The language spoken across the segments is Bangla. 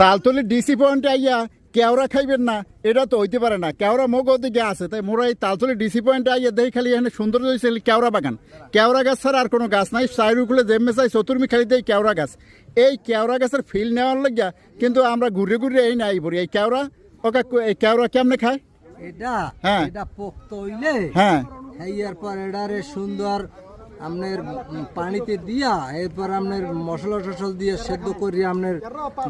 তালতলি ডিসি পয়েন্টে আইয়া কেওড়া খাইবেন না এটা তো হইতে পারে না। কেওড়া মগ দিকে আছে তাই মোরা এই তালতলি ডিসি পয়েন্টে আইয়া দেখি খালি এখানে সুন্দর হয়েছে কেওড়া বাগান। কেওড়া গাছ ছাড়া আর কোনো গাছ নাই সাইরুকুলে জেমে চাই চতুর্মি খালি দেয় কেওড়া গাছ। এই কেওড়া গাছের ফিল নেওয়ার লাগিয়া কিন্তু আমরা ঘুরে ঘুরে এই নাই পড়ি। এই কেওড়া ওকে এই কেওড়া কেমনে খায়? এটা হ্যাঁ। এটা পোক্ত হইলে হ্যাঁ। খাইয়ার পর এটারে সুন্দর আপনার পানিতে দিয়া এরপর আপনার মশলা টসল দিয়ে সেদ্ধ করে আপনার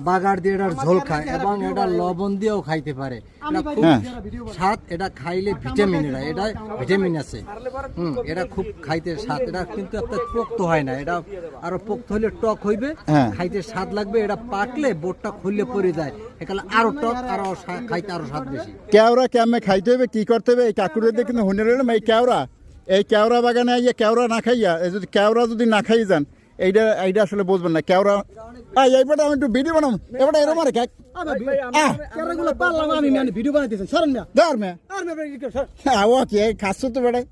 বাগার দিয়ে এটার ঝোল খায় এবং এটা লবণ দিয়েও খাইতে পারে। এটা খুব হ্যাঁ। স্বাদ এটা খাইলে ভিটামিন এটা এটা ভিটামিন আছে। হুম এটা খুব খাইতে স্বাদ এটা কিন্তু একটা পোক্ত হয় না এটা আরও পোক্ত হলে টক হইবে হ্যাঁ। খাইতে স্বাদ লাগবে এটা পাকলে বোটটা খুললে পড়ে যায়। এখানে আরও টক আরও খাইতে আরও স্বাদ বেশি। কেওড়া কেমনে খাইতে হবে কি করতে হবে এই কাকুরের হনে রইলাম এই কেওড়া। এই কেওড়া বাগানে আইয়া কেওড়া না খাইয়া এই যদি কেওড়া যদি না খাই যান এইটা এইটা আসলে বুঝবেন না কেওড়া এই এইবারে আমি একটু ভিডিও বানাম। এবারে এরম আর আহ। কেরাগুলো পারলাম আমি মানে ভিডিও বানাইতেছেন সরেন না ধর মে হ্যাঁ ও কি এই খাচ্ছ তো বেড়াই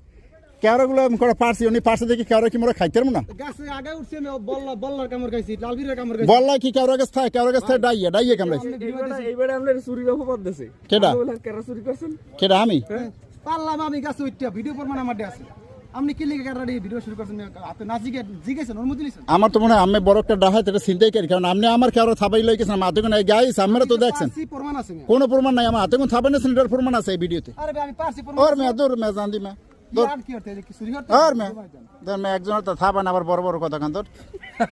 কেওড়াগুলো আমি করে পারছি উনি পারছে দেখি কেওড়া কি মোরা খাইতে না? গাছে আগে উঠছে আমি বল্লা বল্লার কামড় খাইছি লালবিরের কামড় খাইছি। বললাই কি কেওড়া গাছ থাকে কেওড়া গাছ থাকে ডাইয়া ডাইয়া কামড়াইছে। এইবারে আপনার চুরি অপবাদ দিছে। কেডা? কেরা চুরি করছেন? কেডা আমি? পারলাম আমি গাছে উঠতে ভিডিও প্রমাণ আমার দিয়ে আছে। আপনি কি লিখে কাটারি ভিডিও শুরু করছেন? আপনি না জিগে জিগেছেন অনুমতি নিছেন? আমার তো মনে হয় আমি বড় একটা ডাহাই এটা চিন্তাই করি কারণ আপনি আমার কেওড়া থাবাই লই গেছেন? আমার হাতে কোনো গাইস আমরা তো দেখছেন। প্রমাণ আছে। কোনো প্রমাণ নাই আমার হাতে কোনো থাবাই নিয়েছেন এটার প্রমাণ আছে এই ভিডিওতে। আরে আমি পারছি প্রমাণ ওর মেয়ে দূর মেয়ে জান দি মেয়ে আর কি হতে কি চুরি মেয়ে ধর মেয়ে একজনের তো থাবা না আবার বড় বড় কথা কান তোর